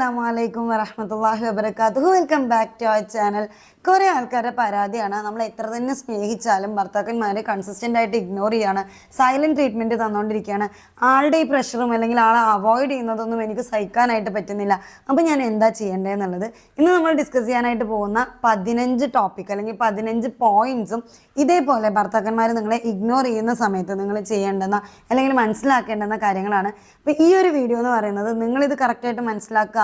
അസ്സലാമു അലൈക്കും വറഹമത്തല്ലാഹി വബർക്കാത്തു welcome back to our channel കുറേ ആൾക്കാരുടെ പരാതിയാണ്. നമ്മൾ എത്ര തന്നെ സ്നേഹിച്ചാലും ഭർത്താക്കന്മാരെ കൺസിസ്റ്റന്റ് ആയിട്ട് ഇഗ്നോർ ചെയ്യാണ്. സൈലന്റ് ട്രീറ്റ്മെന്റ് തന്നുകൊണ്ടിരിക്കുകയാണ് ആളുടെ ഈ പ്രഷറും അല്ലെങ്കിൽ ആളെ അവോയ്ഡ് ചെയ്യുന്നതൊന്നും എനിക്ക് സഹിക്കാനായിട്ട് പറ്റുന്നില്ല. അപ്പോൾ ഞാൻ എന്താ ചെയ്യേണ്ടതെന്നുള്ളത് ഇന്ന് നമ്മൾ ഡിസ്കസ് ചെയ്യാനായിട്ട് പോകുന്ന പതിനഞ്ച് ടോപ്പിക് അല്ലെങ്കിൽ പതിനഞ്ച് പോയിന്റ്സും ഇതേപോലെ ഭർത്താക്കന്മാർ നിങ്ങളെ ഇഗ്നോർ ചെയ്യുന്ന സമയത്ത് നിങ്ങൾ ചെയ്യേണ്ടെന്ന അല്ലെങ്കിൽ മനസ്സിലാക്കേണ്ടെന്ന കാര്യങ്ങളാണ്. അപ്പോൾ ഈ ഒരു വീഡിയോ എന്ന് പറയുന്നത് നിങ്ങളിത് കറക്റ്റായിട്ട്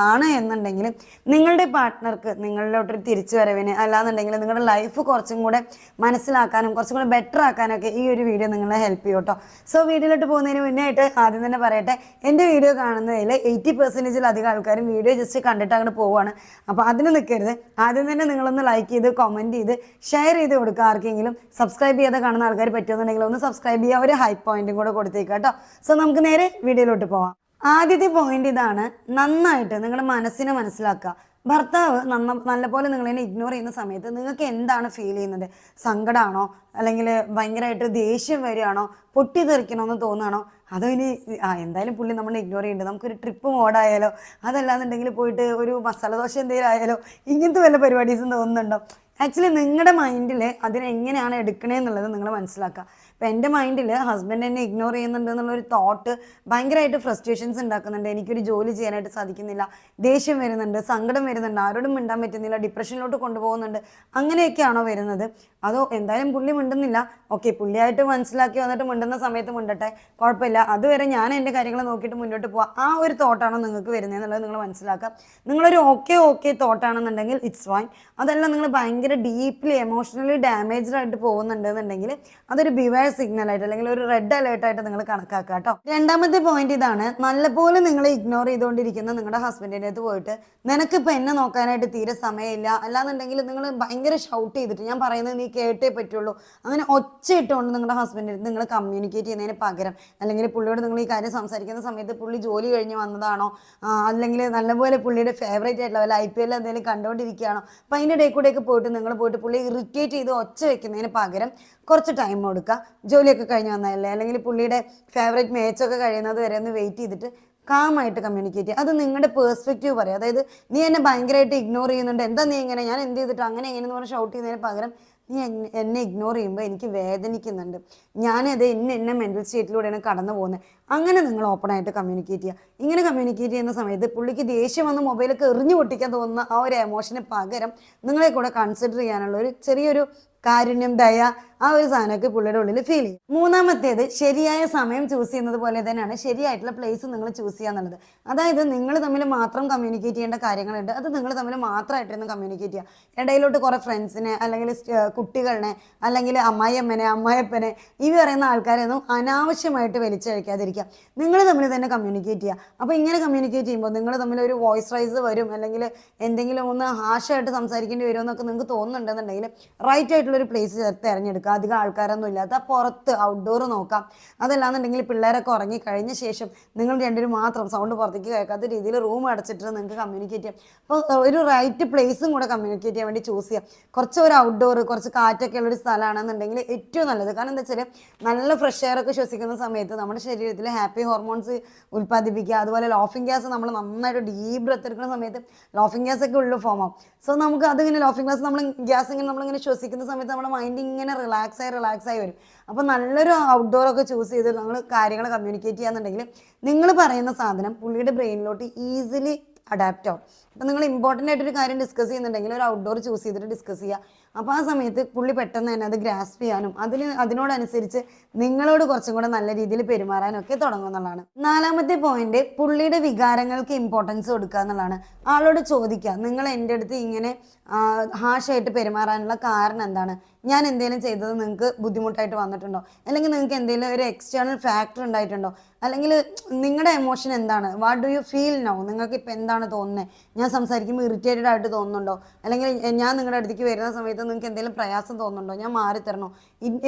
മനസ്സിലാക്കുകയാണ് എന്നുണ്ടെങ്കിൽ നിങ്ങളുടെ പാർട്ട്ണർക്ക് നിങ്ങളിലോട്ടൊരു തിരിച്ചു വരവിന് അല്ലാന്നുണ്ടെങ്കിൽ നിങ്ങളുടെ ലൈഫ് കുറച്ചും കൂടെ മനസ്സിലാക്കാനും കുറച്ചും കൂടെ ബെറ്റർ ആക്കാനൊക്കെ ഈ ഒരു വീഡിയോ നിങ്ങളെ ഹെൽപ്പ് ചെയ്യും കേട്ടോ സോ വീഡിയോയിലോട്ട് പോകുന്നതിന് മുന്നേ ആയിട്ട് ആദ്യം തന്നെ പറയട്ടെ എന്റെ വീഡിയോ കാണുന്നതിൽ എയ്റ്റി പെർസെന്റേജിലധികം ആൾക്കാരും വീഡിയോ ജസ്റ്റ് കണ്ടിട്ട് അങ്ങോട്ട് പോവുകയാണ് അപ്പോൾ അതിന് നിൽക്കരുത് ആദ്യം തന്നെ നിങ്ങളൊന്ന് ലൈക്ക് ചെയ്ത് കമന്റ് ചെയ്ത് ഷെയർ ചെയ്ത് കൊടുക്കുക ആർക്കെങ്കിലും. സബ്സ്ക്രൈബ് ചെയ്യാതെ കാണുന്ന ആൾക്കാർ പറ്റുമെന്നുണ്ടെങ്കിൽ ഒന്ന് സബ്സ്ക്രൈബ് ചെയ്യുക. ഒരു ഹൈ പോയിന്റും കൂടെ കൊടുത്തേക്കാം കേട്ടോ. സോ നമുക്ക് നേരെ വീഡിയോയിലോട്ട് പോവാം. ആദ്യത്തെ പോയിന്റ് ഇതാണ് നന്നായിട്ട് നിങ്ങളുടെ മനസ്സിനെ മനസ്സിലാക്കുക. ഭർത്താവ് നന്ന നല്ലപോലെ നിങ്ങളതിനെ ഇഗ്നോർ ചെയ്യുന്ന സമയത്ത് നിങ്ങൾക്ക് എന്താണ് ഫീൽ ചെയ്യുന്നത്? സങ്കടമാണോ അല്ലെങ്കിൽ ഭയങ്കരമായിട്ട് ദേഷ്യം വരികയാണോ? പൊട്ടിത്തെറിക്കണമെന്ന് തോന്നുകയാണോ? അതോ ഇനി ആ എന്തായാലും പുള്ളി നമ്മൾ ഇഗ്നോർ ചെയ്യുന്നുണ്ട് നമുക്കൊരു ട്രിപ്പ് മോഡായാലോ അതല്ലാന്നുണ്ടെങ്കിൽ പോയിട്ട് ഒരു മസാല ദോശ എന്തെങ്കിലും ആയാലോ ഇങ്ങനത്തെ വല്ല പരിപാടീസും തോന്നുന്നുണ്ടോ? ആക്ച്വലി നിങ്ങളുടെ മൈൻഡിൽ അതിനെങ്ങനെയാണ് എടുക്കണേന്നുള്ളത് നിങ്ങൾ മനസ്സിലാക്കുക. ഇപ്പം എന്റെ മൈൻഡിൽ ഹസ്ബൻഡ് എന്നെ ഇഗ്നോർ ചെയ്യുന്നുണ്ട് എന്നുള്ളൊരു തോട്ട് ഭയങ്കരമായിട്ട് ഫ്രസ്ട്രേഷൻസ് ഉണ്ടാക്കുന്നുണ്ട് എനിക്കൊരു ജോലി ചെയ്യാനായിട്ട് സാധിക്കുന്നില്ല. ദേഷ്യം വരുന്നുണ്ട് സങ്കടം വരുന്നുണ്ട് ആരോടും മിണ്ടാൻ പറ്റുന്നില്ല ഡിപ്രഷനിലോട്ട് കൊണ്ടുപോകുന്നുണ്ട്. അങ്ങനെയൊക്കെയാണോ വരുന്നത്? അതോ എന്തായാലും പുള്ളി മിണ്ടുന്നില്ല. ഓക്കെ പുള്ളിയായിട്ട് മനസ്സിലാക്കി വന്നിട്ട് മിണ്ടുന്ന സമയത്ത് മിണ്ടട്ടെ. കുഴപ്പമില്ല. അതുവരെ ഞാൻ എന്റെ കാര്യങ്ങൾ നോക്കിയിട്ട് മുന്നോട്ട് പോവാം. ആ ഒരു തോട്ടാണോ നിങ്ങൾക്ക് വരുന്നത് എന്നുള്ളത് നിങ്ങൾ മനസ്സിലാക്കാം. നിങ്ങളൊരു ഓക്കെ ഓക്കെ തോട്ടാണെന്നുണ്ടെങ്കിൽ ഇറ്റ്സ് ഫൈൻ അതെല്ലാം നിങ്ങൾ ഭയങ്കര ഡീപ്ലി എമോഷണലി ഡാമേജ്ഡ് ആയിട്ട് പോകുന്നുണ്ടെന്നുണ്ടെങ്കിൽ അതൊരു ബിവയർ സിഗ്നൽ ആയിട്ട് അല്ലെങ്കിൽ ഒരു റെഡ് അലേർട്ട് ആയിട്ട് നിങ്ങൾ കണക്കാക്കുക കേട്ടോ. രണ്ടാമത്തെ പോയിന്റ് ഇതാണ് നല്ലപോലെ നിങ്ങൾ ഇഗ്നോർ ചെയ്തുകൊണ്ടിരിക്കുന്ന നിങ്ങളുടെ ഹസ്ബൻഡിന്റെ അടുത്ത് പോയിട്ട് നിനക്കിപ്പോൾ എന്നെ നോക്കാനായിട്ട് തീരെ സമയമില്ല. അല്ലാന്നുണ്ടെങ്കിൽ നിങ്ങൾ ഭയങ്കര ഷൗട്ട് ചെയ്തിട്ട് ഞാൻ പറയുന്നത് നീ കേട്ടേ പറ്റുള്ളൂ. അങ്ങനെ ഒച്ചയിട്ടുകൊണ്ട് നിങ്ങളുടെ ഹസ്ബൻഡിന്റെ അടുത്ത് നിങ്ങൾ കമ്മ്യൂണിക്കേറ്റ് ചെയ്യുന്നതിന് പകരം അല്ലെങ്കിൽ പുള്ളിയോട് നിങ്ങൾ ഈ കാര്യം സംസാരിക്കുന്ന സമയത്ത് പുള്ളി ജോലി കഴിഞ്ഞ് വന്നതാണോ അല്ലെങ്കിൽ നല്ലപോലെ പുള്ളിയുടെ ഫേവറേറ്റ് ആയിട്ടുള്ള വല്ല ഐ പി എൽ എന്തെങ്കിലും കണ്ടുകൊണ്ടിരിക്കുകയാണോ അപ്പം അതിന്റെ ഇടയിൽ കൂടെയൊക്കെ പോയിട്ട് നിങ്ങൾ പോയിട്ട് പുള്ളി ഇറിറ്റേറ്റ് ചെയ്ത് ഒച്ച വെക്കുന്നതിന് പകരം കുറച്ച് ടൈം കൊടുക്കുക ജോലിയൊക്കെ കഴിഞ്ഞ് വന്നതല്ലേ അല്ലെങ്കിൽ പുള്ളിയുടെ ഫേവറേറ്റ് മാച്ചൊക്കെ കഴിയുന്നത് വരെ ഒന്ന് വെയിറ്റ് ചെയ്തിട്ട് കാമായിട്ട് കമ്മ്യൂണിക്കേറ്റ് ചെയ്യുക. അത് നിങ്ങളുടെ പേഴ്സ്പെക്റ്റീവ് പറയും. അതായത് നീ എന്നെ ഭയങ്കരമായിട്ട് ഇഗ്നോർ ചെയ്യുന്നുണ്ട്. എന്താ നീ ഇങ്ങനെ? ഞാൻ എന്ത് ചെയ്തിട്ട് അങ്ങനെ എങ്ങനെയെന്ന് പറഞ്ഞ് ഷൗട്ട് ചെയ്യുന്നതിന് പകരം നീ എന്നെ- ഇഗ്നോർ ചെയ്യുമ്പോൾ എനിക്ക് വേദനിക്കുന്നുണ്ട്. ഞാനത് എന്നെ എന്നെ മെന്റൽ സ്റ്റേറ്റിലൂടെയാണ് കടന്നു പോകുന്നത് അങ്ങനെ നിങ്ങൾ ഓപ്പണായിട്ട് കമ്മ്യൂണിക്കേറ്റ് ചെയ്യുക. ഇങ്ങനെ കമ്മ്യൂണിക്കേറ്റ് ചെയ്യുന്ന സമയത്ത് പുള്ളിക്ക് ദേഷ്യം വന്ന് മൊബൈലൊക്കെ എറിഞ്ഞു പൊട്ടിക്കാൻ തോന്നുന്ന ആ ഒരു എമോഷന് പകരം നിങ്ങളെ കൂടെ കൺസിഡർ ചെയ്യാനുള്ള ഒരു ചെറിയൊരു കാരുണ്യം ദയ ആ ഒരു സാധനമൊക്കെ പുള്ളിയുടെ ഉള്ളിൽ ഫീൽ ചെയ്യും. മൂന്നാമത്തേത് ശരിയായ സമയം ചൂസ് ചെയ്യുന്നത് പോലെ തന്നെയാണ് ശരിയായിട്ടുള്ള പ്ലേസ് നിങ്ങൾ ചൂസ് ചെയ്യുക എന്നുള്ളത്. അതായത് നിങ്ങൾ തമ്മിൽ മാത്രം കമ്മ്യൂണിക്കേറ്റ് ചെയ്യേണ്ട കാര്യങ്ങളുണ്ട്. അത് നിങ്ങൾ തമ്മിൽ മാത്രമായിട്ടിരുന്ന് കമ്മ്യൂണിക്കേറ്റ് ചെയ്യുക. ഇടയിലോട്ട് കുറേ ഫ്രണ്ട്സിനെ അല്ലെങ്കിൽ കുട്ടികളെ അല്ലെങ്കിൽ അമ്മായിയമ്മനെ അമ്മായിയപ്പനെ ഈ പറയുന്ന ആൾക്കാരെയൊന്നും അനാവശ്യമായിട്ട് വലിച്ചഴിക്കാതിരിക്കുക. നിങ്ങൾ തമ്മിൽ തന്നെ കമ്മ്യൂണിക്കേറ്റ് ചെയ്യുക. അപ്പോൾ ഇങ്ങനെ കമ്മ്യൂണിക്കേറ്റ് ചെയ്യുമ്പോൾ നിങ്ങൾ തമ്മിൽ ഒരു വോയിസ് റൈസ് വരും അല്ലെങ്കിൽ എന്തെങ്കിലും ഒന്ന് ഹാഷായിട്ട് സംസാരിക്കേണ്ടി വരുമെന്നൊക്കെ നിങ്ങൾക്ക് തോന്നുന്നുണ്ടെന്നുണ്ടെങ്കിൽ റൈറ്റ് ആയിട്ടുള്ള ഒരു പ്ലേസ് തിരഞ്ഞെടുക്കുക. അധികം ആൾക്കാരൊന്നും ഇല്ലാത്ത പുറത്ത് ഔട്ട്ഡോർ നോക്കാം. അതല്ലാന്നുണ്ടെങ്കിൽ പിള്ളേരൊക്കെ ഉറങ്ങി കഴിഞ്ഞ ശേഷം നിങ്ങൾ രണ്ടുപേരും മാത്രം സൗണ്ട് പുറത്തേക്ക് കേൾക്കാത്ത രീതിയിൽ റൂം അടച്ചിട്ട് നിങ്ങൾക്ക് കമ്മ്യൂണിക്കേറ്റ് ചെയ്യാം. അപ്പോൾ ഒരു റൈറ്റ് പ്ലേസും കൂടെ കമ്മ്യൂണിക്കേറ്റ് ചെയ്യാൻ വേണ്ടി ചൂസ് ചെയ്യാം. കുറച്ച് ഒരു ഔട്ട്ഡോർ കുറച്ച് കാറ്റൊക്കെ ഉള്ളൊരു സ്ഥലമാണെന്നുണ്ടെങ്കിൽ ഏറ്റവും നല്ലത്. കാരണം എന്താ വെച്ചാൽ നല്ല ഫ്രഷ് എയർ ഒക്കെ ശ്വസിക്കുന്ന സമയത്ത് നമ്മുടെ ശരീരത്തിൽ ഹാപ്പി ഹോർമോൺസ് ഉൽപ്പാദിപ്പിക്കുക. അതുപോലെ ലോഫിംഗ് ഗ്യാസ് നമ്മൾ നന്നായിട്ട് ഡീപ് ബ്രത്ത് എടുക്കുന്ന സമയത്ത് ലോഫിംഗ് ഗ്യാസ് ഒക്കെ ഉള്ളിൽ ഫോം ആവും. സോ നമുക്ക് അതിങ്ങനെ ലോഫിംഗ് ഗ്യാസ് നമ്മൾ ഗ്യാസ് ഇങ്ങനെ നമ്മളിങ്ങനെ ശ്വസിക്കുന്ന സമയത്ത് നമ്മുടെ മൈൻഡ് ഇങ്ങനെ റിലാക്സ് ആയി റിലാക്സ് ആയി വരും. അപ്പോൾ നല്ലൊരു ഔട്ട്ഡോർ ഒക്കെ ചൂസ് ചെയ്ത് നമ്മൾ കാര്യങ്ങൾ കമ്മ്യൂണിക്കേറ്റ് ചെയ്യാന്നുണ്ടെങ്കിൽ നിങ്ങൾ പറയുന്ന സാധനം പുള്ളിയുടെ ബ്രെയിനിലോട്ട് ഈസിലി അഡാപ്റ്റ് ആവും. അപ്പോൾ നിങ്ങൾ ഇമ്പോർട്ടന്റ് ആയിട്ടൊരു കാര്യം ഡിസ്കസ് ചെയ്യുന്നുണ്ടെങ്കിൽ ഒരു ഔട്ട്ഡോർ ചൂസ് ചെയ്തിട്ട് ഡിസ്കസ് ചെയ്യുക അപ്പോൾ ആ സമയത്ത് പുള്ളി പെട്ടെന്ന് തന്നെ അത് ഗ്രാസ്പ് ചെയ്യാനും അതിന് അതിനോടനുസരിച്ച് നിങ്ങളോട് കുറച്ചും കൂടെ നല്ല രീതിയിൽ പെരുമാറാനും ഒക്കെ തുടങ്ങും എന്നുള്ളതാണ്. നാലാമത്തെ പോയിന്റ് പുള്ളിയുടെ വികാരങ്ങൾക്ക് ഇമ്പോർട്ടൻസ് കൊടുക്കുക എന്നുള്ളതാണ്. ആളോട് ചോദിക്കുക നിങ്ങൾ എന്റെ അടുത്ത് ഇങ്ങനെ ഹാഷായിട്ട് പെരുമാറാനുള്ള കാരണം എന്താണ്? ഞാൻ എന്തെങ്കിലും ചെയ്തത് നിങ്ങൾക്ക് ബുദ്ധിമുട്ടായിട്ട് വന്നിട്ടുണ്ടോ? അല്ലെങ്കിൽ നിങ്ങൾക്ക് എന്തെങ്കിലും ഒരു എക്സ്റ്റേണൽ ഫാക്ടർ ഉണ്ടായിട്ടുണ്ടോ? അല്ലെങ്കിൽ നിങ്ങളുടെ എമോഷൻ എന്താണ്? What do you feel no നിങ്ങൾക്ക് ഇപ്പം എന്താണ് തോന്നുന്നത് ഞാൻ സംസാരിക്കുമ്പോൾ ഇറിറ്റേറ്റഡ് ആയിട്ട് തോന്നുന്നുണ്ടോ? അല്ലെങ്കിൽ ഞാൻ നിങ്ങളുടെ അടുത്തേക്ക് വരുന്ന സമയത്ത് നിങ്ങൾക്ക് എന്തെങ്കിലും പ്രയാസം തോന്നുന്നുണ്ടോ? ഞാൻ മാറി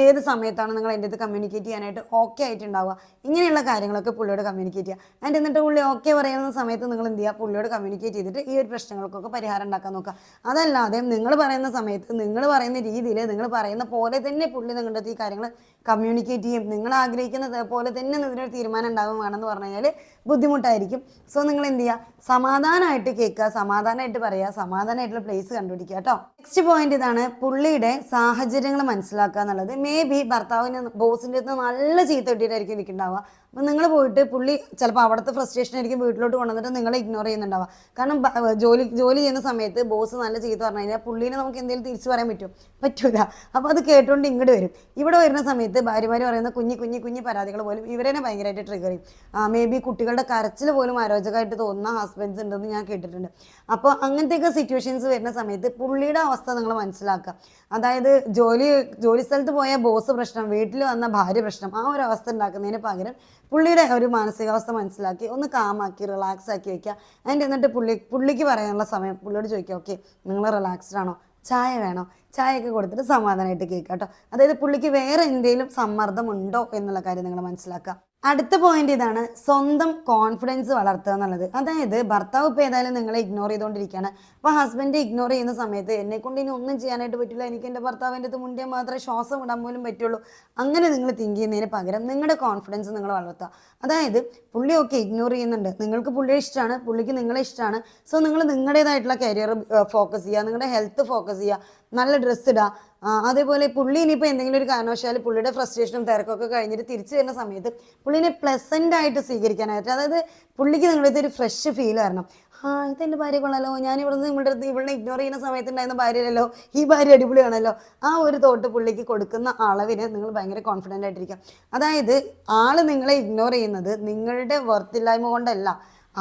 ഏത് സമയത്താണ് നിങ്ങൾ എന്റെ അടുത്ത് കമ്മ്യൂണിക്കേറ്റ് ചെയ്യാനായിട്ട് ഓക്കെ ആയിട്ടുണ്ടാവുക? ഇങ്ങനെയുള്ള കാര്യങ്ങളൊക്കെ പുള്ളിയോട് കമ്മ്യൂണിക്കേറ്റ് ചെയ്യുക ആൻഡ് എന്നിട്ട് പുള്ളി ഓക്കെ പറയുന്ന സമയത്ത് നിങ്ങൾ എന്ത് ചെയ്യുക പുള്ളിയോട് കമ്മ്യൂണിക്കേറ്റ് ചെയ്തിട്ട് ഈ ഒരു പ്രശ്നങ്ങൾക്കൊക്കെ പരിഹാരം ഉണ്ടാക്കാൻ നോക്കുക. അതല്ലാതെ നിങ്ങൾ പറയുന്ന സമയത്ത് നിങ്ങൾ പറയുന്ന രീതിയിൽ നിങ്ങൾ പറയുന്ന പോലെ തന്നെ പുള്ളി നിങ്ങളുടെ ഈ കാര്യങ്ങൾ കമ്മ്യൂണിക്കേറ്റ് ചെയ്യും. നിങ്ങൾ ആഗ്രഹിക്കുന്ന പോലെ തന്നെ ഇതിനൊരു തീരുമാനം ഉണ്ടാവുകയാണെന്ന് പറഞ്ഞു കഴിഞ്ഞാൽ ബുദ്ധിമുട്ടായിരിക്കും. സോ നിങ്ങൾ എന്ത് ചെയ്യുക സമാധാനമായിട്ട് കേൾക്കുക സമാധാനമായിട്ട് പറയുക സമാധാനമായിട്ടുള്ള പ്ലേസ് കണ്ടുപിടിക്കുക കേട്ടോ. നെക്സ്റ്റ് പോയിന്റ് ഇതാണ് പുള്ളിയുടെ സാഹചര്യങ്ങൾ മനസ്സിലാക്കുക എന്നുള്ളത്. മേ ബി ഭർത്താവിന് ബോസിന്റെ അടുത്ത് നല്ല ചീത്ത കിട്ടിയിട്ടായിരിക്കും ഇരിക്കുന്നുണ്ടാവുക അപ്പം നിങ്ങൾ പോയിട്ട് പുള്ളി ചിലപ്പോൾ അവിടുത്തെ ഫ്രസ്ട്രേഷൻ ആയിരിക്കും വീട്ടിലോട്ട് കൊണ്ടുവന്നിട്ട് നിങ്ങളെ ഇഗ്നോർ ചെയ്യുന്നുണ്ടാവുക കാരണം ജോലി ജോലി ചെയ്യുന്ന സമയത്ത് ബോസ് നല്ല ചീത്ത പറഞ്ഞു കഴിഞ്ഞാൽ പുള്ളീനെ നമുക്ക് എന്തെങ്കിലും തിരിച്ചു പറയാൻ പറ്റും. പറ്റൂല. അപ്പോൾ അത് കേട്ടുകൊണ്ട് ഇങ്ങോട്ട് വരും. ഇവിടെ വരുന്ന സമയത്ത് ഭാര്യമാർ പറയുന്ന കുഞ്ഞി കുഞ്ഞി കുഞ്ഞി പരാതികൾ പോലും ഇവരെന്നെ ഭയങ്കരമായിട്ട് ട്രിഗർ ചെയ്യും. മേ ബി കുട്ടികളുടെ കരച്ചിൽ പോലും അരോചകമായിട്ട് തോന്നുന്ന ഹസ്ബൻഡ്സ് ഉണ്ടെന്ന് ഞാൻ കേട്ടിട്ടുണ്ട്. അപ്പോൾ അങ്ങനത്തെയൊക്കെ സിറ്റുവേഷൻസ് വരുന്ന സമയത്ത് പുള്ളിയുടെ അവസ്ഥ നിങ്ങൾ മനസ്സിലാക്കുക അതായത് ജോലി ജോലി സ്ഥലത്ത് പോയ ബോസ് പ്രശ്നം വീട്ടിൽ വന്ന ഭാര്യ പ്രശ്നം ആ ഒരു അവസ്ഥ ഉണ്ടാക്കുന്നതിന് പകരം പുള്ളിയുടെ ഒരു മാനസികാവസ്ഥ മനസ്സിലാക്കി ഒന്ന് കാമാക്കി റിലാക്സ് ആക്കി വയ്ക്കുക ആൻഡ് എന്നിട്ട് പുള്ളി പുള്ളിക്ക് പറയാനുള്ള സമയം പുള്ളിയോട് ചോദിക്കുക ഓക്കെ നിങ്ങൾ റിലാക്സ്ഡ് ആണോ? ചായ വേണോ? ചായയൊക്കെ കൊടുത്തിട്ട് സമാധാനമായിട്ട് കേൾക്കാം കേട്ടോ. അതായത് പുള്ളിക്ക് വേറെ എന്തെങ്കിലും സമ്മർദ്ദമുണ്ടോ എന്നുള്ള കാര്യം നിങ്ങൾ മനസ്സിലാക്കുക. അടുത്ത പോയിന്റ് ഇതാണ് സ്വന്തം കോൺഫിഡൻസ് വളർത്തുക എന്നുള്ളത്. അതായത് ഭർത്താവ് ഇപ്പോൾ ഏതായാലും നിങ്ങളെ ഇഗ്നോർ ചെയ്തുകൊണ്ടിരിക്കുകയാണ് അപ്പോൾ ഹസ്ബൻഡ് ഇഗ്നോർ ചെയ്യുന്ന സമയത്ത് എന്നെ കൊണ്ട് ഇനി ഒന്നും ചെയ്യാനായിട്ട് പറ്റില്ല. എനിക്ക് എന്റെ ഭർത്താവിന്റെ അടുത്ത് മുണ്ടിയാൽ മാത്രമേ ശ്വാസം വിടാൻ പോലും പറ്റുള്ളൂ. അങ്ങനെ നിങ്ങൾ തിങ്ക് ചെയ്യുന്നതിന് പകരം നിങ്ങളുടെ കോൺഫിഡൻസ് നിങ്ങൾ വളർത്തുക. അതായത് പുള്ളി ഒക്കെ ഇഗ്നോർ ചെയ്യുന്നുണ്ട്. നിങ്ങൾക്ക് പുള്ളിയെ ഇഷ്ടമാണ്. പുള്ളിക്ക് നിങ്ങളെ ഇഷ്ടമാണ്. സോ നിങ്ങൾ നിങ്ങളുടേതായിട്ടുള്ള കരിയർ ഫോക്കസ് ചെയ്യുക. നിങ്ങളുടെ ഹെൽത്ത് ഫോക്കസ് ചെയ്യുക. നല്ല ഡ്രസ്സ് ഇടുക അതേപോലെ പുള്ളി ഇനിയിപ്പോൾ എന്തെങ്കിലും ഒരു കാരണവശാൽ പുള്ളിയുടെ ഫ്രസ്ട്രേഷനും തിരക്കൊക്കെ കഴിഞ്ഞിട്ട് തിരിച്ചു വരുന്ന സമയത്ത് പുള്ളിനെ പ്ലസന്റ് ആയിട്ട് സ്വീകരിക്കാനായിട്ട് അതായത് പുള്ളിക്ക് നിങ്ങളുടെ ഒരു ഫ്രഷ് ഫീൽ വരണം. ആ ഇതെന്റെ ഭാര്യ കൊള്ളാലോ. ഞാൻ ഇവിടെ നിന്ന് അടുത്ത് ഇവിടെ ഇഗ്നോർ ചെയ്യുന്ന സമയത്ത് ഉണ്ടായിരുന്ന ഭാര്യയല്ലോ ഈ ഭാര്യ അടിപൊളിയാണല്ലോ. ആ ഒരു തോട്ട് പുള്ളിക്ക് കൊടുക്കുന്ന അളവിന് നിങ്ങൾ ഭയങ്കര കോൺഫിഡന്റ് ആയിട്ടിരിക്കാം. അതായത് ആൾ നിങ്ങളെ ഇഗ്നോർ ചെയ്യുന്നത് നിങ്ങളുടെ വർത്തില്ലായ്മ കൊണ്ടല്ല.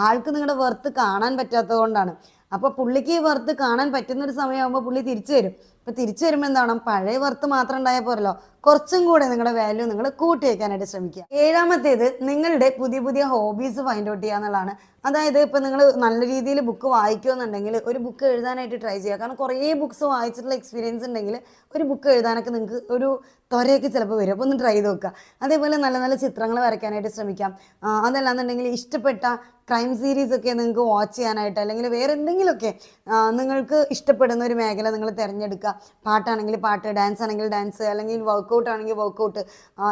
ആൾക്ക് നിങ്ങളുടെ വർത്ത് കാണാൻ പറ്റാത്തത് കൊണ്ടാണ്. അപ്പോൾ പുള്ളിക്ക് ഈ കാണാൻ പറ്റുന്ന ഒരു സമയമാകുമ്പോൾ പുള്ളി തിരിച്ചു വരും. അപ്പോൾ തിരിച്ചു വരുമ്പോൾ എന്താണ് പഴയ വർത്ത് മാത്രം ഉണ്ടായാൽ പോരല്ലോ. കുറച്ചും കൂടെ നിങ്ങളുടെ വാല്യൂ നിങ്ങൾ കൂട്ടി വയ്ക്കാനായിട്ട് ശ്രമിക്കുക. ഏഴാമത്തേത് നിങ്ങളുടെ പുതിയ പുതിയ ഹോബീസ് ഫൈൻഡ് ഔട്ട് ചെയ്യുക എന്നുള്ളതാണ്. അതായത് ഇപ്പൊ നിങ്ങൾ നല്ല രീതിയിൽ ബുക്ക് വായിക്കുമെന്നുണ്ടെങ്കിൽ ഒരു ബുക്ക് എഴുതാനായിട്ട് ട്രൈ ചെയ്യുക. കാരണം കുറേ ബുക്ക്സ് വായിച്ചിട്ടുള്ള എക്സ്പീരിയൻസ് ഉണ്ടെങ്കിൽ ഒരു ബുക്ക് എഴുതാനൊക്കെ നിങ്ങൾക്ക് ഒരു ത്വരയൊക്കെ ചിലപ്പോൾ വരും. അപ്പോൾ ഒന്ന് ട്രൈ ചെയ്ത് നോക്കുക. അതേപോലെ നല്ല നല്ല ചിത്രങ്ങൾ വരയ്ക്കാനായിട്ട് ശ്രമിക്കാം. അതല്ലാന്നുണ്ടെങ്കിൽ ഇഷ്ടപ്പെട്ട ക്രൈം സീരീസ് ഒക്കെ നിങ്ങൾക്ക് വാച്ച് ചെയ്യാനായിട്ട് അല്ലെങ്കിൽ വേറെ എന്തെങ്കിലുമൊക്കെ നിങ്ങൾക്ക് ഇഷ്ടപ്പെടുന്ന ഒരു മേഖല നിങ്ങൾ തിരഞ്ഞെടുക്കുക. പാട്ടാണെങ്കിൽ പാട്ട് ഡാൻസ് ആണെങ്കിൽ ഡാൻസ് അല്ലെങ്കിൽ വർക്കൗട്ട് ആണെങ്കിൽ വർക്കൗട്ട്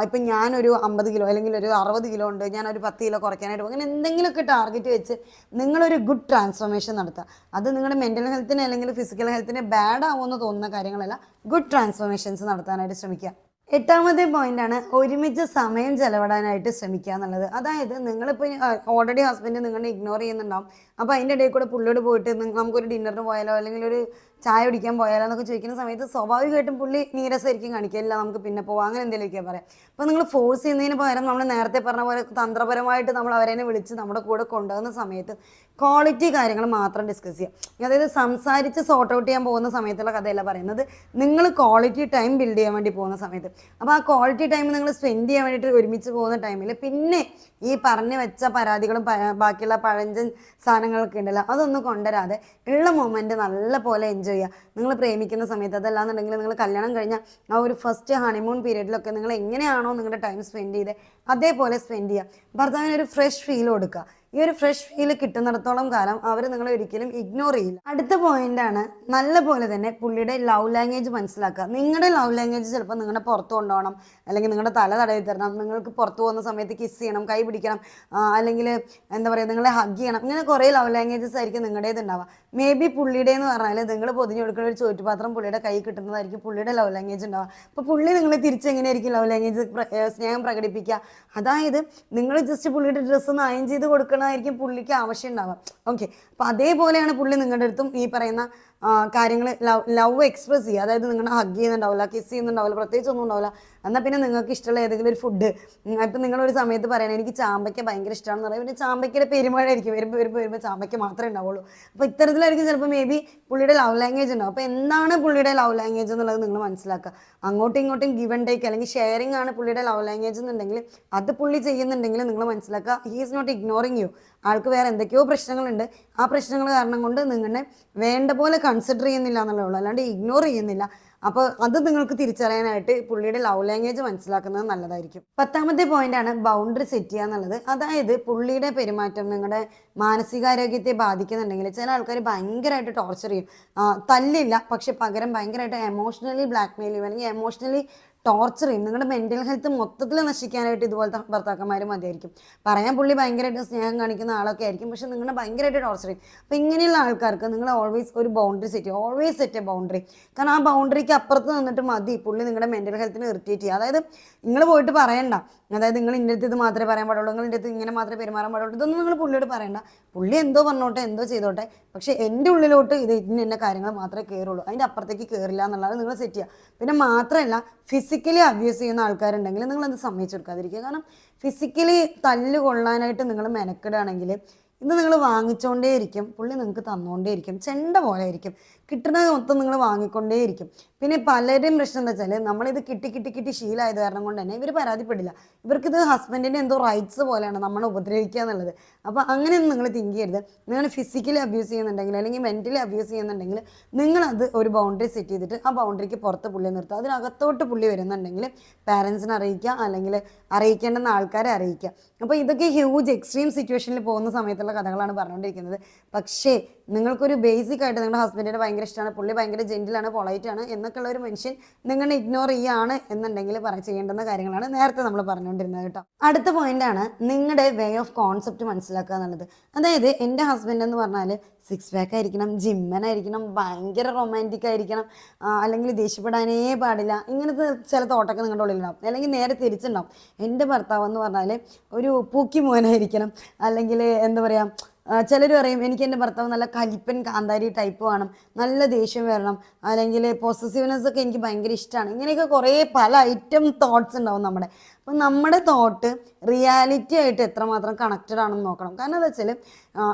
ഇപ്പം ഞാനൊരു അമ്പത് കിലോ അല്ലെങ്കിൽ ഒരു അറുപത് കിലോ ഉണ്ട് ഞാൻ ഒരു പത്ത് കിലോ കുറയ്ക്കാനായിട്ട്. അങ്ങനെ എന്തെങ്കിലുമൊക്കെ ടാർഗറ്റ് വെച്ച് നിങ്ങളൊരു ഗുഡ് ട്രാൻസ്ഫോർമേഷൻ നടത്തുക. അത് നിങ്ങളുടെ മെന്റൽ ഹെൽത്തിന് അല്ലെങ്കിൽ ഫിസിക്കൽ ഹെൽത്തിന് ബാഡ് ആവുമെന്ന് തോന്നുന്ന കാര്യങ്ങളല്ല ഗുഡ് ട്രാൻസ്ഫോർമേഷൻസ് നടത്താനായിട്ട് ശ്രമിക്കുക. എട്ടാമത്തെ പോയിന്റ് ആണ് ഒരുമിച്ച് സമയം ചെലവിടാനായിട്ട് ശ്രമിക്കുക എന്നുള്ളത്. അതായത് നിങ്ങളിപ്പോൾ ഓൾറെഡി ഹസ്ബൻഡ് നിങ്ങളെ ഇഗ്നോർ ചെയ്യുന്നുണ്ടാവും. അപ്പോൾ അതിന്റെ ഇടയിൽ കൂടെ പുള്ളിയോട് പോയിട്ട് നമുക്കൊരു ഡിന്നറിന് പോയാലോ അല്ലെങ്കിൽ ഒരു ചായ കുടിക്കാൻ പോയാലോ എന്നൊക്കെ ചോദിക്കുന്ന സമയത്ത് സ്വാഭാവികമായിട്ടും പുള്ളി നീരസമായിരിക്കും കാണിക്കില്ല നമുക്ക് പിന്നെ പോവാം. അങ്ങനെ എന്തെങ്കിലുമൊക്കെ പറയാം. അപ്പോൾ നിങ്ങൾ ഫോഴ്സ് ചെയ്യുന്നതിന് പകരം നമ്മൾ നേരത്തെ പറഞ്ഞ പോലെ തന്ത്രപരമായിട്ട് നമ്മൾ അവരെ വിളിച്ച് നമ്മുടെ കൂടെ കൊണ്ടുവന്ന സമയത്ത് ക്വാളിറ്റി കാര്യങ്ങൾ മാത്രം ഡിസ്കസ് ചെയ്യാം. അതായത് സംസാരിച്ച് സോർട്ട് ഔട്ട് ചെയ്യാൻ പോകുന്ന സമയത്തുള്ള കഥയല്ല പറയുന്നത്. നിങ്ങൾ ക്വാളിറ്റി ടൈം ബിൽഡ് ചെയ്യാൻ വേണ്ടി പോകുന്ന സമയത്ത്. അപ്പോൾ ആ ക്വാളിറ്റി ടൈം നിങ്ങൾ സ്പെൻഡ് ചെയ്യാൻ വേണ്ടിയിട്ട് ഒരുമിച്ച് പോകുന്ന ടൈമിൽ പിന്നെ ഈ പറഞ്ഞു വെച്ച പരാതികളും ബാക്കിയുള്ള പഴഞ്ചൻ സാധനങ്ങളൊക്കെ ഉണ്ടല്ലോ അതൊന്നും കൊണ്ടുവരാതെ ഉള്ള മൊമെന്റ് നല്ല പോലെ എൻജോയ് ചെയ്യുക. നിങ്ങൾ പ്രേമിക്കുന്ന സമയത്ത് അതല്ലാന്നുണ്ടെങ്കിൽ നിങ്ങൾ കല്യാണം കഴിഞ്ഞ ആ ഒരു ഫസ്റ്റ് ഹണിമൂൺ പീരീഡിലൊക്കെ നിങ്ങൾ എങ്ങനെയാണോ നിങ്ങളുടെ ടൈം സ്പെൻഡ് ചെയ്ത് അതേപോലെ സ്പെൻഡ് ചെയ്യുക. ഭർത്താവിന് ഒരു ഫ്രഷ് ഫീൽ കൊടുക്കുക. ഈ ഒരു ഫ്രഷ് ഫീൽ കിട്ടുന്നിടത്തോളം കാലം അവർ നിങ്ങളെ ഒരിക്കലും ഇഗ്നോർ ചെയ്യില്ല. അടുത്ത പോയിന്റ് ആണ് നല്ല പോലെ തന്നെ പുള്ളിയുടെ ലവ് ലാംഗ്വേജ് മനസ്സിലാക്കുക. നിങ്ങളുടെ ലവ് ലാംഗ്വേജ് ചിലപ്പോൾ നിങ്ങളുടെ പുറത്ത് കൊണ്ടുപോകണം അല്ലെങ്കിൽ നിങ്ങളുടെ തല തടവി തരണം നിങ്ങൾക്ക് പുറത്ത് പോകുന്ന സമയത്ത് കിസ് ചെയ്യണം കൈ പിടിക്കണം അല്ലെങ്കിൽ എന്താ പറയുക നിങ്ങളെ ഹഗ് ചെയ്യണം ഇങ്ങനെ കുറേ ലവ് ലാംഗ്വേജസ് ആയിരിക്കും നിങ്ങളുടേത് ഉണ്ടാവുക. മേ ബി പുള്ളിയുടെ എന്ന് പറഞ്ഞാൽ നിങ്ങൾ പൊതിഞ്ഞു കൊടുക്കുന്ന ഒരു ചോറ്റുപാത്രം പുള്ളിയുടെ കൈ കിട്ടുന്നതായിരിക്കും പുള്ളിയുടെ ലവ് ലാംഗ്വേജ് ഉണ്ടാവുക. അപ്പോൾ പുള്ളി നിങ്ങളെ തിരിച്ച് എങ്ങനെയായിരിക്കും ലവ് ലാംഗ്വേജ് സ്നേഹം പ്രകടിപ്പിക്കുക? അതായത് നിങ്ങൾ ജസ്റ്റ് പുള്ളിയുടെ ഡ്രസ്സ് ഒന്ന് ചെയ്ത് ചെയ്ത് കൊടുക്കണമായിരിക്കും പുള്ളിക്ക് ആവശ്യം ഉണ്ടാവുക. ഓക്കെ അപ്പോൾ അതേപോലെയാണ് പുള്ളി നിങ്ങളുടെ അടുത്തും ഈ പറയുന്ന കാര്യങ്ങൾ ലവ് ലവ് എക്സ്പ്രസ് ചെയ്യുക. അതായത് നിങ്ങൾ ഹഗ് ചെയ്യുന്നുണ്ടാവില്ല കിസ് ചെയ്യുന്നുണ്ടാവില്ല പ്രത്യേകിച്ച് ഒന്നും ഉണ്ടാവില്ല. എന്നാൽ പിന്നെ നിങ്ങൾക്ക് ഇഷ്ടമുള്ള ഏതെങ്കിലും ഒരു ഫുഡ് ഇപ്പം നിങ്ങളൊരു സമയത്ത് പറയണം എനിക്ക് ചാമ്പയ്ക്ക ഭയങ്കര ഇഷ്ടമാണെന്ന് പറയുമ്പോൾ പിന്നെ ചാമ്പയ്ക്കയുടെ പെരുമഴയായിരിക്കും വരുമ്പോൾ വരുമ്പോൾ വരുമ്പോൾ ചാമ്പയ്ക്ക മാത്രമേ ഉണ്ടാവുള്ളൂ. അപ്പോൾ ഇത്തരത്തിലായിരിക്കും ചിലപ്പോൾ മേ ബി പുള്ളിയുടെ ലവ് ലാംഗ്വേജ് ഉണ്ടാവും അപ്പോൾ എന്താണ് പുള്ളിയുടെ ലവ് ലാംഗ്വേജ് എന്നുള്ളത് നിങ്ങൾ മനസ്സിലാക്കുക. അങ്ങോട്ടും ഇങ്ങോട്ടും ഗിവൻ ടേക്ക് അല്ലെങ്കിൽ ഷെയറിംഗ് ആണ് പുള്ളിയുടെ ലവ് ലാംഗ്വേജ് എന്നുണ്ടെങ്കിൽ അത് പുള്ളി ചെയ്യുന്നുണ്ടെങ്കിൽ നിങ്ങൾ മനസ്സിലാക്കുക. He is not ignoring you ആൾക്ക് വേറെ എന്തൊക്കെയോ പ്രശ്നങ്ങളുണ്ട്. ആ പ്രശ്നങ്ങൾ കാരണം കൊണ്ട് നിങ്ങളെ വേണ്ട പോലെ കൺസിഡർ ചെയ്യുന്നില്ല എന്നുള്ളൂ അല്ലാണ്ട് ഇഗ്നോർ ചെയ്യുന്നില്ല. അപ്പോൾ അത് നിങ്ങൾക്ക് തിരിച്ചറിയാനായിട്ട് പുള്ളിയുടെ ലവ് ലാംഗ്വേജ് മനസ്സിലാക്കുന്നത് നല്ലതായിരിക്കും. പത്താമത്തെ പോയിന്റ് ആണ് ബൗണ്ടറി സെറ്റ് ചെയ്യുക എന്നുള്ളത്. അതായത് പുള്ളിയുടെ പെരുമാറ്റം നിങ്ങളുടെ മാനസികാരോഗ്യത്തെ ബാധിക്കുന്നുണ്ടെങ്കിൽ ചില ആൾക്കാർ ഭയങ്കരമായിട്ട് ടോർച്ചർ ചെയ്യും. തല്ലില്ല പക്ഷെ പകരം ഭയങ്കരമായിട്ട് എമോഷണലി ബ്ലാക്ക്മെയിൽ ചെയ്യും അല്ലെങ്കിൽ എമോഷണലി ടോർച്ചർ ചെയ്യും. നിങ്ങളുടെ മെന്റൽ ഹെൽത്ത് മൊത്തത്തിൽ നശിക്കാനായിട്ട് ഇതുപോലത്തെ ഭർത്താക്കന്മാർ മതിയായിരിക്കും. പറയാൻ പുള്ളി ഭയങ്കരമായിട്ട് സ്നേഹം കാണിക്കുന്ന ആളൊക്കെ ആയിരിക്കും. പക്ഷെ നിങ്ങളെ ഭയങ്കരമായിട്ട് ടോർച്ചർ ചെയ്യും. അപ്പോൾ ഇങ്ങനെയുള്ള ആൾക്കാർക്ക് നിങ്ങൾ ഓൾവേസ് ഒരു ബൗണ്ടറി സെറ്റ് ചെയ്യും. ഓൾവേസ് സെറ്റ് എ ബൗണ്ടറി കാരണം ആ ബൗണ്ടറിക്ക് അപ്പുറത്ത് നിന്നിട്ട് മതി. പുള്ളി നിങ്ങളുടെ മെന്റൽ ഹെൽത്തിന് ഇറിറ്റേറ്റ് ചെയ്യുക അതായത് നിങ്ങൾ പോയിട്ട് പറയണ്ട. അതായത് നിങ്ങൾ അടുത്ത് ഇത് മാത്രമേ പറയാൻ പാടുള്ളൂ. നിങ്ങൾ ഇന്നത്തെ ഇങ്ങനെ മാത്രമേ പെരുമാറാൻ പാടുള്ളൂ. ഇതൊന്നും നിങ്ങൾ പുള്ളിയോട് പറയണ്ട. പുള്ളി എന്തോ പറഞ്ഞോട്ടെ എന്തോ ചെയ്തോട്ടെ. പക്ഷെ എന്റെ ഉള്ളിലോട്ട് ഇത് ഇന്ന കാര്യങ്ങൾ മാത്രമേ കയറുള്ളൂ അതിന്റെ അപ്പുറത്തേക്ക് കയറില്ല എന്നുള്ളത് നിങ്ങൾ സെറ്റ് ചെയ്യുക. പിന്നെ മാത്രമല്ല ഫിസിക്കലി അബ്യൂസ് ചെയ്യുന്ന ആൾക്കാരുണ്ടെങ്കിൽ നിങ്ങൾ അത് സമ്മതിച്ചു കൊടുക്കാതിരിക്കുക കാരണം ഫിസിക്കലി തല്ല് കൊള്ളാനായിട്ട് നിങ്ങൾ മെനക്കെടുകയാണെങ്കിൽ ഇത് നിങ്ങൾ വാങ്ങിച്ചുകൊണ്ടേയിരിക്കും പുള്ളി നിങ്ങൾക്ക് തന്നുകൊണ്ടേയിരിക്കും ചെണ്ട പോലെ ആയിരിക്കും. കിട്ടുന്നത് മൊത്തം നിങ്ങൾ വാങ്ങിക്കൊണ്ടേയിരിക്കും. പിന്നെ പലരുടെയും പ്രശ്നം എന്താ വെച്ചാൽ നമ്മളിത് കിട്ടി കിട്ടി കിട്ടി ശീലമായത് കാരണം കൊണ്ട് തന്നെ ഇവർ പരാതിപ്പെടില്ല. ഇവർക്കിത് ഹസ്ബൻഡിന്റെ എന്തോ റൈറ്റ്സ് പോലെയാണ് നമ്മളെ ഉപദ്രവിക്കുക എന്നുള്ളത്. അപ്പോൾ അങ്ങനെയൊന്നും നിങ്ങൾ തിങ്ക് ചെയ്യരുത്. നിങ്ങൾ ഫിസിക്കലി അബ്യൂസ് ചെയ്യുന്നുണ്ടെങ്കിൽ അല്ലെങ്കിൽ മെന്റലി അബ്യൂസ് ചെയ്യുന്നുണ്ടെങ്കിൽ നിങ്ങളത് ഒരു ബൗണ്ടറി സെറ്റ് ചെയ്തിട്ട് ആ ബൗണ്ടറിക്ക് പുറത്ത് പുള്ളി നിർത്തുക. അതിനകത്തോട്ട് പുള്ളി വരുന്നുണ്ടെങ്കിൽ പാരൻസിനെ അറിയിക്കുക അല്ലെങ്കിൽ അറിയിക്കേണ്ടുന്ന ആൾക്കാരെ അറിയിക്കുക. അപ്പോൾ ഇതൊക്കെ ഹ്യൂജ് എക്സ്ട്രീം സിറ്റുവേഷനിൽ പോകുന്ന സമയത്തുള്ള കഥകളാണ് പറഞ്ഞുകൊണ്ടിരിക്കുന്നത്. പക്ഷേ നിങ്ങൾക്കൊരു ബേസിക് ആയിട്ട് നിങ്ങളുടെ ഹസ്ബൻഡിനെ ഭയങ്കര ഇഷ്ടമാണ് പുള്ളി ഭയങ്കര ജെന്റിലാണ് പൊളൈറ്റ് ആണ് എന്നൊക്കെയുള്ള ഒരു മനുഷ്യൻ നിങ്ങളെ ഇഗ്നോർ ചെയ്യാണ് എന്നുണ്ടെങ്കിൽ പറ ചെയ്യേണ്ടുന്ന കാര്യങ്ങളാണ് നേരത്തെ നമ്മൾ പറഞ്ഞുകൊണ്ടിരുന്നത് കേട്ടോ. അടുത്ത പോയിന്റ് ആണ് നിങ്ങളുടെ വേ ഓഫ് കോൺസെപ്റ്റ് മനസ്സിലാക്കുക എന്നുള്ളത്. അതായത് എന്റെ ഹസ്ബൻഡ് എന്ന് പറഞ്ഞാൽ സിക്സ് പാക്ക് ആയിരിക്കണം ജിമ്മനായിരിക്കണം ഭയങ്കര റൊമാന്റിക് ആയിരിക്കണം അല്ലെങ്കിൽ ദേഷ്യപ്പെടാനേ പാടില്ല ഇങ്ങനത്തെ ചില തോട്ടൊക്കെ നിങ്ങളുടെ ഉള്ളിലുണ്ടാവും. അല്ലെങ്കിൽ നേരെ തിരിച്ചുണ്ടാവും. എന്റെ ഭർത്താവ് എന്ന് പറഞ്ഞാൽ ഒരു പൂക്കി മോനായിരിക്കണം അല്ലെങ്കിൽ എന്താ പറയുക ചിലർ പറയും എനിക്ക് എന്റെ ഭർത്താവ് നല്ല കലിപ്പൻ കാന്താരി ടൈപ്പ് വേണം നല്ല ദേഷ്യം വരണം. അല്ലെങ്കിൽ പോസസീവ്നെസ് ഒക്കെ എനിക്ക് ഭയങ്കര ഇഷ്ടമാണ് ഇങ്ങനെയൊക്കെ കുറേ പല ഐറ്റം തോട്ട്സ് ഉണ്ടാവും നമ്മുടെ. അപ്പം നമ്മുടെ തോട്ട് റിയാലിറ്റി ആയിട്ട് എത്രമാത്രം കണക്റ്റഡ് ആണെന്ന് നോക്കണം. കാരണം എന്താ വെച്ചാൽ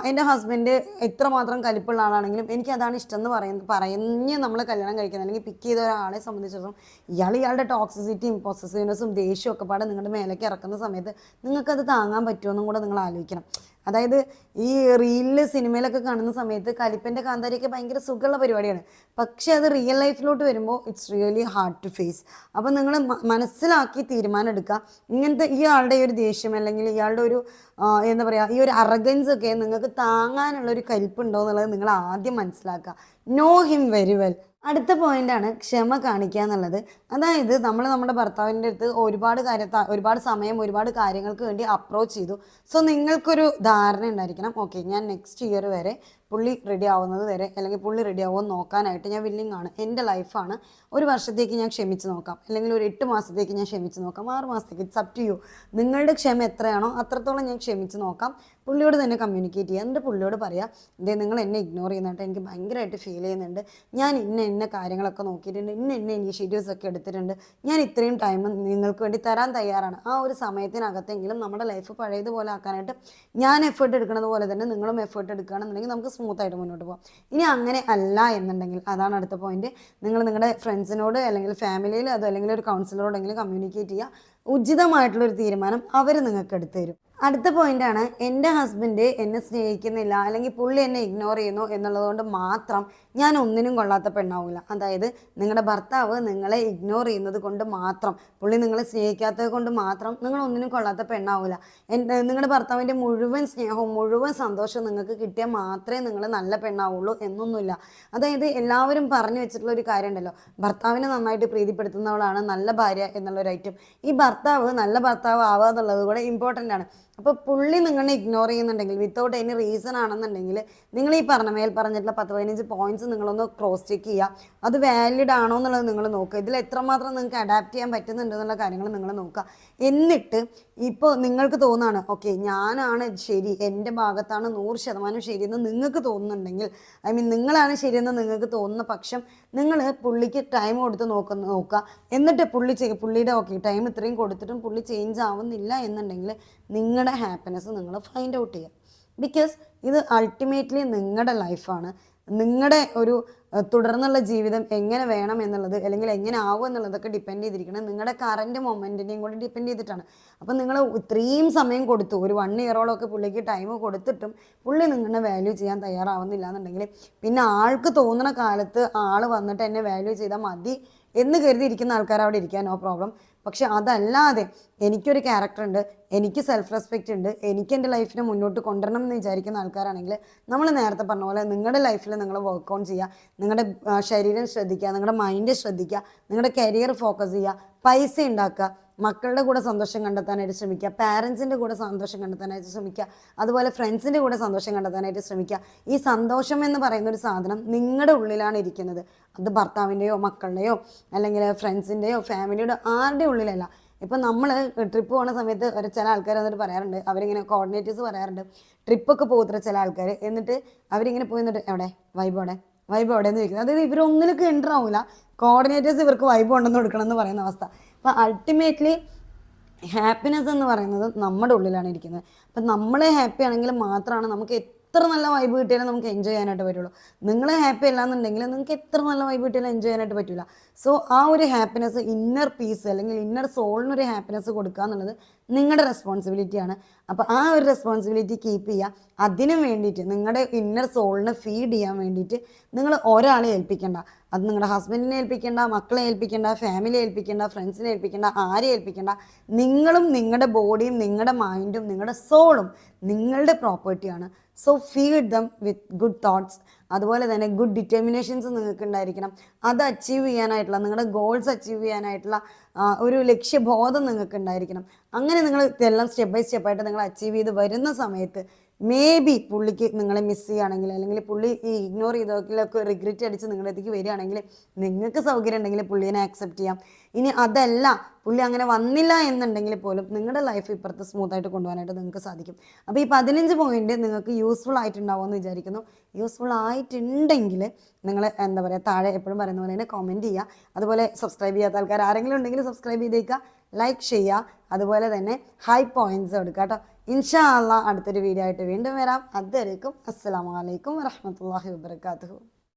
എന്റെ ഹസ്ബൻഡ് എത്രമാത്രം കലിപ്പുള്ള ആളാണെങ്കിലും എനിക്ക് അതാണ് ഇഷ്ടം എന്ന് പറയുന്നത് പറഞ്ഞ് നമ്മൾ കല്യാണം കഴിക്കുന്നത്. അല്ലെങ്കിൽ പിക്ക് ചെയ്ത ഒരാളെ സംബന്ധിച്ചിടത്തോളം ഇയാൾ ഇയാളുടെ ടോക്സിസിറ്റിയും പൊസസീവ്നെസ്സും ദേഷ്യവും ഒക്കെ പാടെ നിങ്ങളുടെ മേലേക്ക് ഇറക്കുന്ന സമയത്ത് നിങ്ങൾക്കത് താങ്ങാൻ പറ്റുമെന്നും കൂടെ നിങ്ങൾ ആലോചിക്കണം. അതായത് ഈ റീലിൽ സിനിമയിലൊക്കെ കാണുന്ന സമയത്ത് കലിപ്പന്റെ കാന്താരിയൊക്കെ ഭയങ്കര സുഖമുള്ള പരിപാടിയാണ്. പക്ഷെ അത് റിയൽ ലൈഫിലോട്ട് വരുമ്പോൾ it's really hard to face അപ്പോൾ നിങ്ങൾ മനസ്സിലാക്കി തീരുമാനം എടുക്കുക ഇങ്ങനത്തെ ഈ ആളുടെ ഒരു ദേഷ്യം അല്ലെങ്കിൽ ഇയാളുടെ ഒരു എന്താ പറയുക ഈ ഒരു അറഗൻസ് ഒക്കെ നിങ്ങൾക്ക് താങ്ങാനുള്ള ഒരു കരിപ്പുണ്ടോ എന്നുള്ളത് നിങ്ങൾ ആദ്യം മനസ്സിലാക്കുക. നോ ഹിം വെരി വെൽ അടുത്ത പോയിന്റാണ് ക്ഷമ കാണിക്കുക എന്നുള്ളത്. അതായത് നമ്മൾ നമ്മുടെ ഭർത്താവിന്റെ അടുത്ത് ഒരുപാട് കാര്യത്ത ഒരുപാട് സമയം ഒരുപാട് കാര്യങ്ങൾക്ക് വേണ്ടി അപ്രോച്ച് ചെയ്തു. സോ നിങ്ങൾക്കൊരു ധാരണ ഉണ്ടായിരിക്കണം. ഓക്കെ ഞാൻ നെക്സ്റ്റ് ഇയർ വരെ പുള്ളി റെഡി ആവുന്നത് വരെ അല്ലെങ്കിൽ പുള്ളി റെഡി ആവുമെന്ന് നോക്കാനായിട്ട് ഞാൻ വില്ലിങ് ആണ്. എന്റെ ലൈഫാണ് ഒരു വർഷത്തേക്ക് ഞാൻ ക്ഷമിച്ച് നോക്കാം. അല്ലെങ്കിൽ ഒരു എട്ട് മാസത്തേക്ക് ഞാൻ ക്ഷമിച്ച് നോക്കാം. ആറ് മാസത്തേക്ക് ഇറ്റ്സ് അപ് ടു യു നിങ്ങളുടെ ക്ഷമ എത്രയാണോ അത്രത്തോളം ഞാൻ ക്ഷമിച്ച് നോക്കാം. പുള്ളിയോട് തന്നെ കമ്മ്യൂണിക്കേറ്റ് ചെയ്യുക എന്നിട്ട് പുള്ളിയോട് പറയാം ഇതേ നിങ്ങൾ എന്നെ ഇഗ്നോർ ചെയ്യുന്നതായിട്ട് എനിക്ക് ഭയങ്കരമായിട്ട് ഫീൽ ചെയ്യുന്നുണ്ട്. ഞാൻ ഇന്ന ഇന്ന കാര്യങ്ങളൊക്കെ നോക്കിയിട്ടുണ്ട്. ഇന്ന ഇന്ന ഇനീഷ്യേറ്റീവ്സ് ഒക്കെ എടുത്തിട്ടുണ്ട്. ഞാൻ ഇത്രയും ടൈം നിങ്ങൾക്ക് വേണ്ടി തരാൻ തയ്യാറാണ്. ആ ഒരു സമയത്തിനകത്തെങ്കിലും നമ്മുടെ ലൈഫ് പഴയതുപോലെ ആക്കാനായിട്ട് ഞാൻ എഫേർട്ട് എടുക്കുന്നത് പോലെ തന്നെ നിങ്ങളും എഫേർട്ട് എടുക്കുകയാണെന്നുണ്ടെങ്കിൽ നമുക്ക് സ്മൂത്ത് ആയിട്ട് മുന്നോട്ട് പോകാം ഇനി അങ്ങനെ അല്ല എന്നുണ്ടെങ്കിൽ അതാണ് അടുത്ത പോയിന്റ് നിങ്ങൾ നിങ്ങളുടെ ഫ്രണ്ട്സിനോട് അല്ലെങ്കിൽ ഫാമിലിയിൽ അതോ അല്ലെങ്കിൽ ഒരു കൗൺസിലറോടെങ്കിലും കമ്മ്യൂണിക്കേറ്റ് ചെയ്യുക. ഉചിതമായിട്ടുള്ളൊരു തീരുമാനം അവർ നിങ്ങൾക്ക് എടുത്തു തരും. അടുത്ത പോയിന്റ് ആണ് എന്റെ ഹസ്ബൻഡ് എന്നെ സ്നേഹിക്കുന്നില്ല അല്ലെങ്കിൽ പുള്ളി എന്നെ ഇഗ്നോർ ചെയ്യുന്നു എന്നുള്ളതുകൊണ്ട് മാത്രം ഞാൻ ഒന്നിനും കൊള്ളാത്ത പെണ്ണാവില്ല അതായത് നിങ്ങളുടെ ഭർത്താവ് നിങ്ങളെ ഇഗ്നോർ ചെയ്യുന്നത് കൊണ്ട് മാത്രം പുള്ളി നിങ്ങളെ സ്നേഹിക്കാത്തത് കൊണ്ട് മാത്രം നിങ്ങൾ ഒന്നിനും കൊള്ളാത്ത പെണ്ണാവില്ല എന്റെ നിങ്ങളുടെ ഭർത്താവിന്റെ മുഴുവൻ സ്നേഹവും മുഴുവൻ സന്തോഷവും നിങ്ങൾക്ക് കിട്ടിയാൽ മാത്രമേ നിങ്ങൾ നല്ല പെണ്ണാവുള്ളൂ എന്നൊന്നുമില്ല. അതായത് എല്ലാവരും പറഞ്ഞു വെച്ചിട്ടുള്ള ഒരു കാര്യമുണ്ടല്ലോ ഭർത്താവിനെ നന്നായിട്ട് പ്രീതിപ്പെടുത്തുന്നവളാണ് നല്ല ഭാര്യ എന്നുള്ളൊരു ഐറ്റം ഈ ഭർത്താവ് നല്ല ഭർത്താവ് ആവുക എന്നുള്ളത് കൂടെ ഇമ്പോർട്ടന്റ് ആണ്. അപ്പോൾ പുള്ളി നിങ്ങളെ ഇഗ്നോർ ചെയ്യുന്നുണ്ടെങ്കിൽ വിത്തൗട്ട് എനി റീസൺ ആണെന്നുണ്ടെങ്കിൽ നിങ്ങൾ ഈ പറഞ്ഞ മേൽ പറഞ്ഞിട്ടുള്ള പത്ത് പതിനഞ്ച് പോയിന്റ്സ് നിങ്ങളൊന്ന് ക്രോസ് ചെക്ക് ചെയ്യുക. അത് വാലിഡ് ആണോ എന്നുള്ളത് നിങ്ങൾ നോക്കുക. ഇതിൽ എത്രമാത്രം നിങ്ങൾക്ക് അഡാപ്റ്റ് ചെയ്യാൻ പറ്റുന്നുണ്ട് എന്നുള്ള കാര്യങ്ങൾ നിങ്ങൾ നോക്കുക. എന്നിട്ട് ഇപ്പോൾ നിങ്ങൾക്ക് തോന്നുകയാണ് ഓക്കെ ഞാനാണ് ശരി എന്റെ ഭാഗത്താണ് നൂറ് ശതമാനം ശരിയെന്ന് നിങ്ങൾക്ക് തോന്നുന്നുണ്ടെങ്കിൽ ഐ മീൻ നിങ്ങളാണ് ശരിയെന്ന് നിങ്ങൾക്ക് തോന്നുന്ന പക്ഷം നിങ്ങൾ പുള്ളിക്ക് ടൈം കൊടുത്ത് നോക്കുന്ന നോക്കുക എന്നിട്ട് പുള്ളി ചെയ് പുള്ളിയുടെ ഓക്കെ ടൈം ഇത്രയും കൊടുത്തിട്ടും പുള്ളി ചേഞ്ച് ആവുന്നില്ല എന്നുണ്ടെങ്കിൽ നിങ്ങളുടെ ഹാപ്പിനെസ് നിങ്ങൾ ഫൈൻഡ് ഔട്ട് ചെയ്യുക ബിക്കോസ് ഇത് അൾട്ടിമേറ്റ്ലി നിങ്ങളുടെ ലൈഫാണ് നിങ്ങളുടെ ഒരു തുടർന്നുള്ള ജീവിതം എങ്ങനെ വേണം എന്നുള്ളത് അല്ലെങ്കിൽ എങ്ങനെ ആവും എന്നുള്ളതൊക്കെ ഡിപ്പെൻഡ് ചെയ്തിരിക്കുന്നത് നിങ്ങളുടെ കറന്റ് മൊമെന്റിനെയും കൂടി ഡിപ്പെൻഡ് ചെയ്തിട്ടാണ്. അപ്പം നിങ്ങൾ ഇത്രയും സമയം കൊടുത്തു ഒരു വൺ ഇയറോളമൊക്കെ പുള്ളിക്ക് ടൈം കൊടുത്തിട്ടും പുള്ളി നിങ്ങളുടെ വാല്യൂ ചെയ്യാൻ തയ്യാറാവുന്നില്ല എന്നുണ്ടെങ്കിൽ പിന്നെ ആൾക്ക് തോന്നുന്ന കാലത്ത് ആൾ വന്നിട്ട് എന്നെ വാല്യൂ ചെയ്താൽ മതി എന്ന് കരുതിയിരിക്കുന്ന ആൾക്കാർ അവിടെ ഇരിക്കാൻ നോ പ്രോബ്ലം പക്ഷെ അതല്ലാതെ എനിക്കൊരു ക്യാരക്ടർ ഉണ്ട് എനിക്ക് സെൽഫ് റെസ്പെക്റ്റ് ഉണ്ട് എനിക്ക് എന്റെ ലൈഫിനെ മുന്നോട്ട് കൊണ്ടുവരണം എന്ന് വിചാരിക്കുന്ന ആൾക്കാരാണെങ്കിൽ നമ്മൾ നേരത്തെ പറഞ്ഞ പോലെ നിങ്ങളുടെ ലൈഫിൽ നിങ്ങൾ വർക്ക് ഓൺ ചെയ്യുക നിങ്ങളുടെ ശരീരം ശ്രദ്ധിക്കുക നിങ്ങളുടെ മൈൻഡ് ശ്രദ്ധിക്കുക നിങ്ങളുടെ കരിയർ ഫോക്കസ് ചെയ്യുക പൈസ ഉണ്ടാക്കുക. മക്കളുടെ കൂടെ സന്തോഷം കണ്ടെത്താനായിട്ട് ശ്രമിക്കുക. പാരൻസിന്റെ കൂടെ സന്തോഷം കണ്ടെത്താനായിട്ട് ശ്രമിക്കുക. അതുപോലെ ഫ്രണ്ട്സിന്റെ കൂടെ സന്തോഷം കണ്ടെത്താനായിട്ട് ശ്രമിക്കുക. ഈ സന്തോഷം എന്ന് പറയുന്ന ഒരു സാധനം നിങ്ങളുടെ ഉള്ളിലാണ് ഇരിക്കുന്നത്. അത് ഭർത്താവിന്റെയോ മക്കളുടെയോ അല്ലെങ്കിൽ ഫ്രണ്ട്സിന്റെയോ ഫാമിലിയുടെ ആരുടെ ഉള്ളിലല്ല. ഇപ്പം നമ്മൾ ട്രിപ്പ് പോകുന്ന സമയത്ത് ഒരു ചില ആൾക്കാർ വന്നിട്ട് പറയാറുണ്ട്. അവരിങ്ങനെ കോർഡിനേറ്റേഴ്സ് പറയാറുണ്ട്. ട്രിപ്പൊക്കെ പോകുന്ന ചില ആൾക്കാർ എന്നിട്ട് അവരിങ്ങനെ പോയി എന്നിട്ട് എവിടെ? വൈബോടെ വൈബ് എവിടെയെന്ന് ചോദിക്കുന്നത്. അതായത് ഇവരൊന്നിലേക്ക് എന്റർ ആവില്ല കോർഡിനേറ്റേഴ്സ് ഇവർക്ക് വൈബ് ഉണ്ടെന്ന് കൊടുക്കണം എന്ന് പറയുന്ന അവസ്ഥ. അപ്പം അൾട്ടിമേറ്റ്ലി ഹാപ്പിനെസ് എന്ന് പറയുന്നത് നമ്മുടെ ഉള്ളിലാണ് ഇരിക്കുന്നത്. അപ്പം നമ്മൾ ഹാപ്പി ആണെങ്കിൽ മാത്രമാണ് നമുക്ക് എത്ര നല്ല വൈബ് കിട്ടിയാലും നമുക്ക് എൻജോയ് ചെയ്യാനായിട്ട് പറ്റുള്ളൂ. നിങ്ങൾ ഹാപ്പി അല്ലാന്നുണ്ടെങ്കിൽ നിങ്ങൾക്ക് എത്ര നല്ല വൈബ് കിട്ടിയാലും എൻജോയ് ചെയ്യാനായിട്ട് പറ്റില്ല സോ ആ ഒരു ഹാപ്പിനെസ് ഇന്നർ പീസ് അല്ലെങ്കിൽ ഇന്നർ സോളിനൊരു ഹാപ്പിനെസ് കൊടുക്കുക എന്നുള്ളത് നിങ്ങളുടെ റെസ്പോൺസിബിലിറ്റിയാണ് അപ്പോൾ ആ ഒരു റെസ്പോൺസിബിലിറ്റി കീപ്പ് ചെയ്യുക അതിനു വേണ്ടിയിട്ട് നിങ്ങളുടെ ഇന്നർ സോളിനെ ഫീഡ് ചെയ്യാൻ വേണ്ടിയിട്ട് നിങ്ങൾ ഒരാളെ ഏൽപ്പിക്കേണ്ട. അത് നിങ്ങളുടെ ഹസ്ബൻഡിനെ ഏൽപ്പിക്കേണ്ട മക്കളെ ഏൽപ്പിക്കേണ്ട ഫാമിലി ഏൽപ്പിക്കേണ്ട ഫ്രണ്ട്സിനെ ഏൽപ്പിക്കേണ്ട ആരെ ഏൽപ്പിക്കേണ്ട. നിങ്ങളും നിങ്ങളുടെ ബോഡിയും നിങ്ങളുടെ മൈൻഡും നിങ്ങളുടെ സോളും നിങ്ങളുടെ പ്രോപ്പർട്ടിയാണ് so feed them with good thoughts അതുപോലെ തന്നെ ഗുഡ് ഡിറ്റർമിനേഷൻസ് നിങ്ങൾക്ക് ഉണ്ടായിരിക്കണം അത് അച്ചീവ് ചെയ്യാനായിട്ടുള്ള നിങ്ങളുടെ ഗോൾസ് അച്ചീവ് ചെയ്യാനായിട്ടുള്ള ഒരു ലക്ഷ്യബോധം നിങ്ങൾക്ക് ഉണ്ടായിരിക്കണം അങ്ങനെ നിങ്ങൾ ഇതെല്ലാം സ്റ്റെപ്പ് ബൈ സ്റ്റെപ്പായിട്ട് നിങ്ങൾ അച്ചീവ് ചെയ്ത് വരുന്ന സമയത്ത് മേ ബി പുള്ളിക്ക് നിങ്ങളെ മിസ് ചെയ്യുകയാണെങ്കിൽ അല്ലെങ്കിൽ പുള്ളി ഈ ഇഗ്നോർ ചെയ്തൊക്കെ റിഗ്രറ്റ് അടിച്ച് നിങ്ങളുടെ അടുത്തേക്ക് വരികയാണെങ്കിൽ നിങ്ങൾക്ക് സൗകര്യം ഉണ്ടെങ്കിൽ പുള്ളിനെ ആക്സെപ്റ്റ് ചെയ്യാം. ഇനി അതല്ല പുള്ളി അങ്ങനെ വന്നില്ല എന്നുണ്ടെങ്കിൽ പോലും നിങ്ങളുടെ ലൈഫ് ഇപ്പുറത്ത് സ്മൂത്ത് ആയിട്ട് കൊണ്ടുപോകാനായിട്ട് നിങ്ങൾക്ക് സാധിക്കും. അപ്പോൾ ഈ പതിനഞ്ച് പോയിന്റ് നിങ്ങൾക്ക് യൂസ്ഫുൾ ആയിട്ടുണ്ടാവും എന്ന് വിചാരിക്കുന്നു. യൂസ്ഫുൾ ആയിട്ടുണ്ടെങ്കിൽ നിങ്ങൾ എന്താ പറയുക താഴെ എപ്പോഴും പറയുന്ന പോലെ തന്നെ കോമെന്റ് ചെയ്യുക. അതുപോലെ സബ്സ്ക്രൈബ് ചെയ്യാത്ത ആൾക്കാർ ആരെങ്കിലും ഉണ്ടെങ്കിൽ സബ്സ്ക്രൈബ് ചെയ്തേക്കുക. ലൈക്ക് ചെയ്യുക. അതുപോലെ തന്നെ ഹൈ പോയിന്റ്സ് എടുക്കുക കേട്ടോ. ഇൻഷാ അള്ളാ അടുത്തൊരു വീഡിയോ ആയിട്ട് വീണ്ടും വരാം. അതുവരേക്കും അസ്സലാമു അലൈക്കും വറഹ്മത്തുള്ളാഹി വബർക്കാത്തുഹു